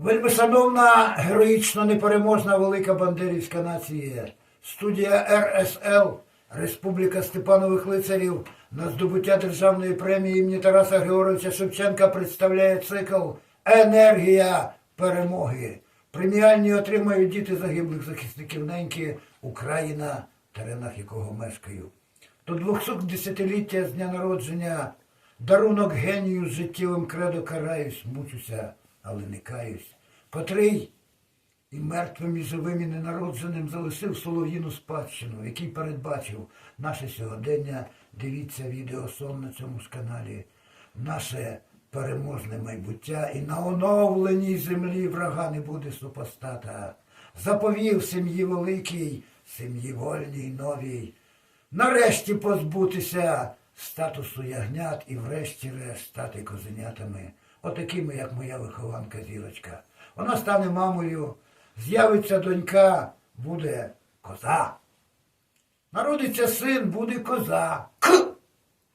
Вельмишановна, героїчно непереможна велика бандерівська нація, студія РСЛ, Республіка Степанових лицарів на здобуття державної премії імені Тараса Григоровича Шевченка представляє цикл Енергія перемоги. Преміальні отримають діти загиблих захисників неньки Україна, теренах якого мешкаю. До 210-ліття з дня народження дарунок генію з життєвим кредо караюсь, мучуся, але не каюсь, котрий і мертвим, і живим, і ненародженим залишив солов'їну спадщину, який передбачив наше сьогодення. Дивіться відео сон на цьому ж каналі, наше переможне майбуття, і на оновленій землі врага не буде супостата. Заповів сім'ї великій, сім'ї вольній, новій, нарешті позбутися статусу ягнят і врешті-решт стати козенятами, отакими, як моя вихованка зірочка. Вона стане мамою, з'явиться донька, буде коза. Народиться син, буде коза. К.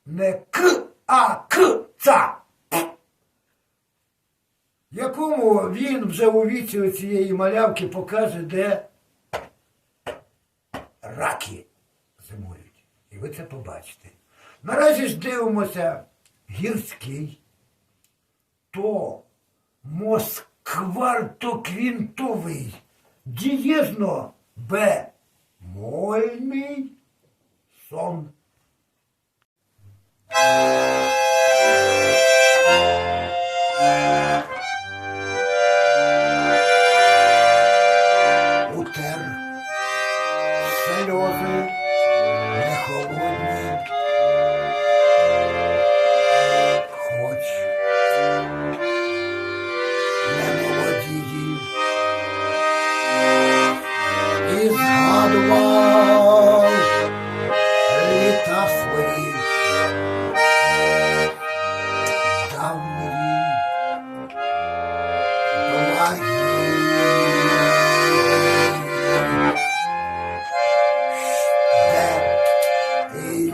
Не к, а к ца. Якому він вже у віці цієї малявки покаже, де раки зимують. І ви це побачите. Наразі ж дивимося гірський, то москвартоквінтовий, дієзно бемольний сон.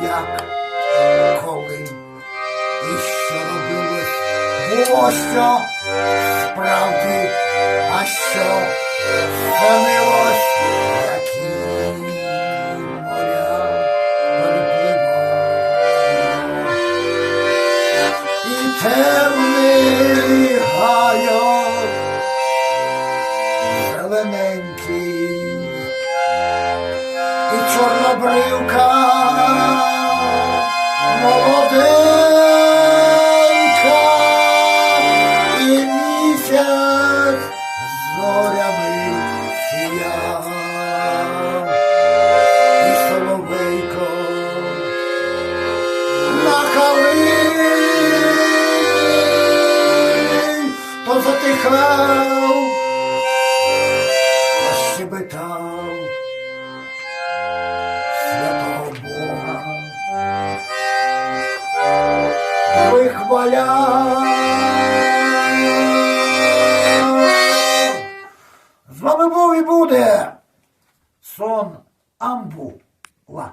Як, коли, і що робилось, було що справді, а що станилось, які моря. І темний гайок, чорнобривка молоденька, і місяць зорями сіяв, і соловейко на калині, то затихав, то щебетав. вихваля. З вами був і буде сон Амбула.